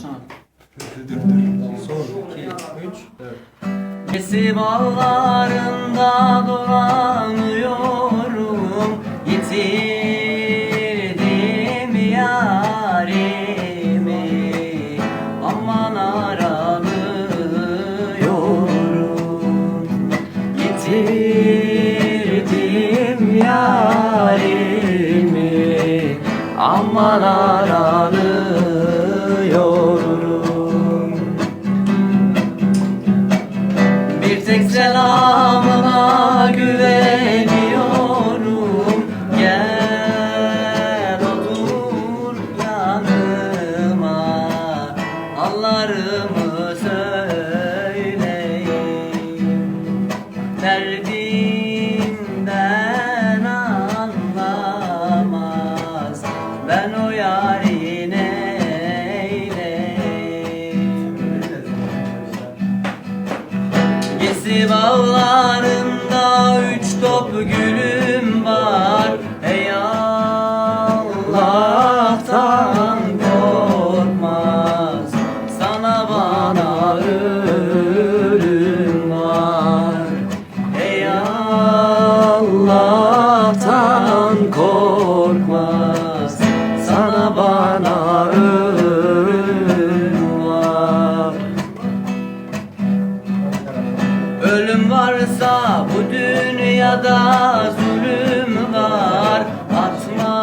baştan. Dur dur dur. Son 2 3 4. Nesi bağlarında dolanıyorum Yitirdim yarimi Aman aranıyorum Yitirdim yarimi Aman aranıyorum tek selamına güveniyorum. Gel otur yanıma. Hallarımı söyleyeyim. Derdimden Gezi bağlarında üç top gülüm var. Ey Allah'tan korkmaz. Sana bana ölüm var. Ey Allah'tan korkmaz Ölüm varsa bu dünyada zulüm var. Atma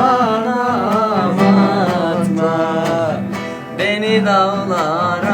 anam atma Beni dağlara